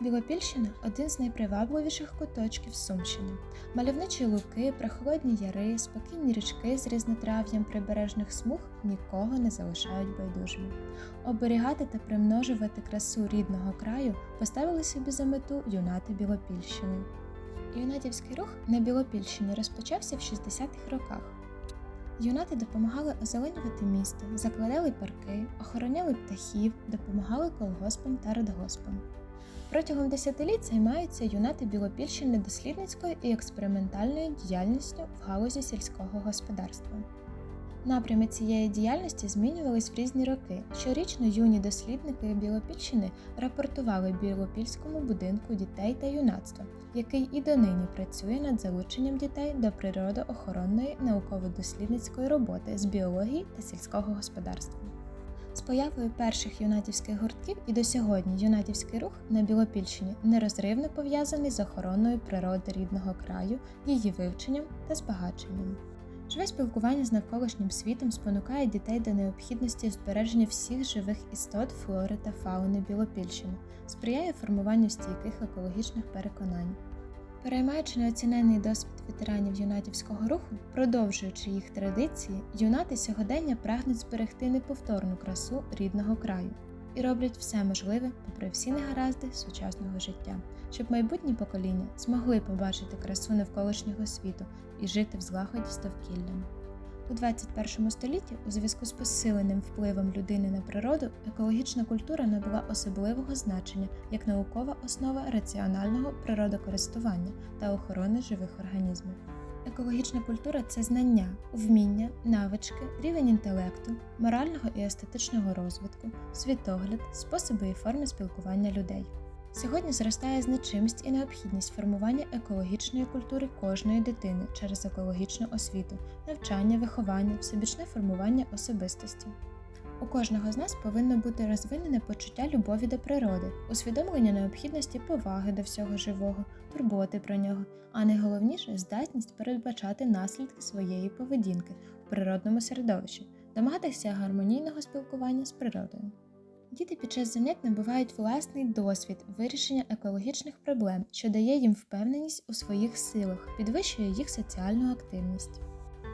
Білопільщина один з найпривабливіших куточків Сумщини. Мальовничі луки, прохолодні яри, спокійні річки з різнотрав'ям прибережних смуг нікого не залишають байдужими. Оберігати та примножувати красу рідного краю поставили собі за мету юнати Білопільщини. Юнатівський рух на Білопільщині розпочався в 60-х роках. Юнати допомагали озеленювати місто, закладали парки, охороняли птахів, допомагали колгоспам та радгоспам. Протягом десятиліть займаються юнати Білопільщини дослідницькою і експериментальною діяльністю в галузі сільського господарства. Напрями цієї діяльності змінювались в різні роки. Щорічно юні дослідники Білопільщини рапортували Білопільському будинку дітей та юнацтва, який і донині працює над залученням дітей до природоохоронної науково-дослідницької роботи з біології та сільського господарства. З появою перших юнатівських гуртків і до сьогодні юнатівський рух на Білопільщині нерозривно пов'язаний з охороною природи рідного краю, її вивченням та збагаченням. Живе спілкування з навколишнім світом спонукає дітей до необхідності збереження всіх живих істот флори та фауни Білопільщини, сприяє формуванню стійких екологічних переконань. Переймаючи неоцінений досвід ветеранів юнатівського руху, продовжуючи їх традиції, юнати сьогодення прагнуть зберегти неповторну красу рідного краю і роблять все можливе, попри всі негаразди сучасного життя, щоб майбутні покоління змогли побачити красу навколишнього світу і жити в злагоді з довкіллям. У 21 столітті, у зв'язку з посиленим впливом людини на природу, екологічна культура набула особливого значення як наукова основа раціонального природокористування та охорони живих організмів. Екологічна культура це знання, вміння, навички, рівень інтелекту, морального і естетичного розвитку, світогляд, способи і форми спілкування людей. Сьогодні зростає значимість і необхідність формування екологічної культури кожної дитини через екологічну освіту, навчання, виховання, всебічне формування особистості. У кожного з нас повинно бути розвинене почуття любові до природи, усвідомлення необхідності поваги до всього живого, турботи про нього, а найголовніше здатність передбачати наслідки своєї поведінки в природному середовищі, домагатися гармонійного спілкування з природою. Діти під час занять набувають власний досвід вирішення екологічних проблем, що дає їм впевненість у своїх силах, підвищує їх соціальну активність.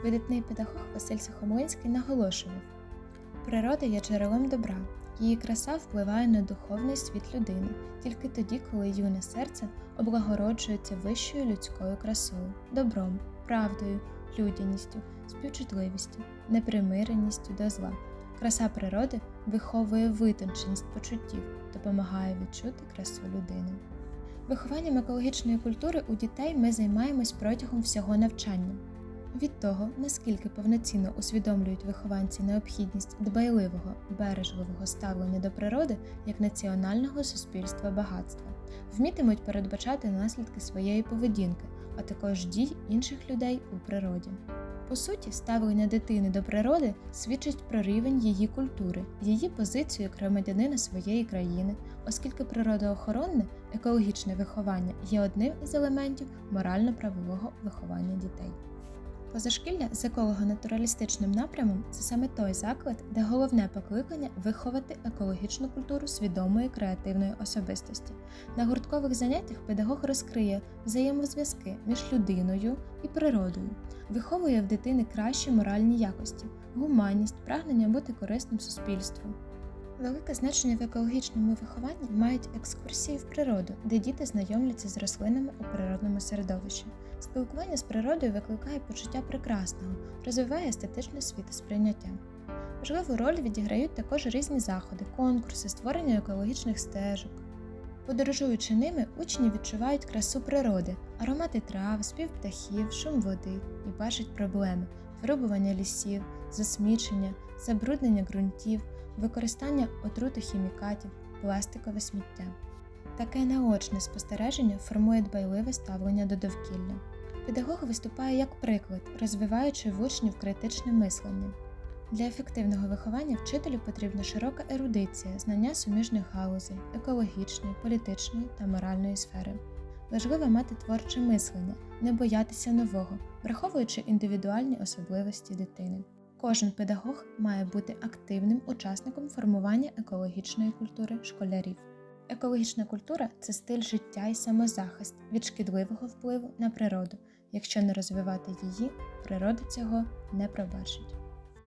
Видатний педагог Василь Сухомлинський наголошував: природа є джерелом добра, її краса впливає на духовний світ людини тільки тоді, коли юне серце облагороджується вищою людською красою, добром, правдою, людяністю, співчутливістю, непримиреністю до зла. Краса природи виховує витонченість почуттів, допомагає відчути красу людини. Вихованням екологічної культури у дітей ми займаємось протягом всього навчання. Від того, наскільки повноцінно усвідомлюють вихованці необхідність дбайливого, бережливого ставлення до природи як національного суспільства багатства, вмітимуть передбачати наслідки своєї поведінки, а також дій інших людей у природі. По суті, ставлення дитини до природи свідчить про рівень її культури, її позицію як громадянина своєї країни, оскільки природоохоронне екологічне виховання є одним із елементів морально-правового виховання дітей. Позашкілля з еколого-натуралістичним напрямом це саме той заклад, де головне покликання виховати екологічну культуру свідомої креативної особистості. На гурткових заняттях педагог розкриє взаємозв'язки між людиною і природою, виховує в дитини кращі моральні якості, гуманність, прагнення бути корисним суспільству. Велике значення в екологічному вихованні мають екскурсії в природу, де діти знайомляться з рослинами у природному середовищі. Спілкування з природою викликає почуття прекрасного, розвиває естетичне світосприйняття. Важливу роль відіграють також різні заходи, конкурси, створення екологічних стежок. Подорожуючи ними, учні відчувають красу природи, аромати трав, спів птахів, шум води і бачать проблеми вирубування лісів, засмічення, забруднення ґрунтів, використання отруту хімікатів, пластикове сміття. Таке наочне спостереження формує дбайливе ставлення до довкілля. Педагог виступає як приклад, розвиваючи в учнів критичне мислення. Для ефективного виховання вчителю потрібна широка ерудиція, знання суміжних галузей, екологічної, політичної та моральної сфери. Важливо мати творче мислення, не боятися нового, враховуючи індивідуальні особливості дитини. Кожен педагог має бути активним учасником формування екологічної культури школярів. Екологічна культура це стиль життя і самозахист від шкідливого впливу на природу. Якщо не розвивати її, природа цього не пробачить.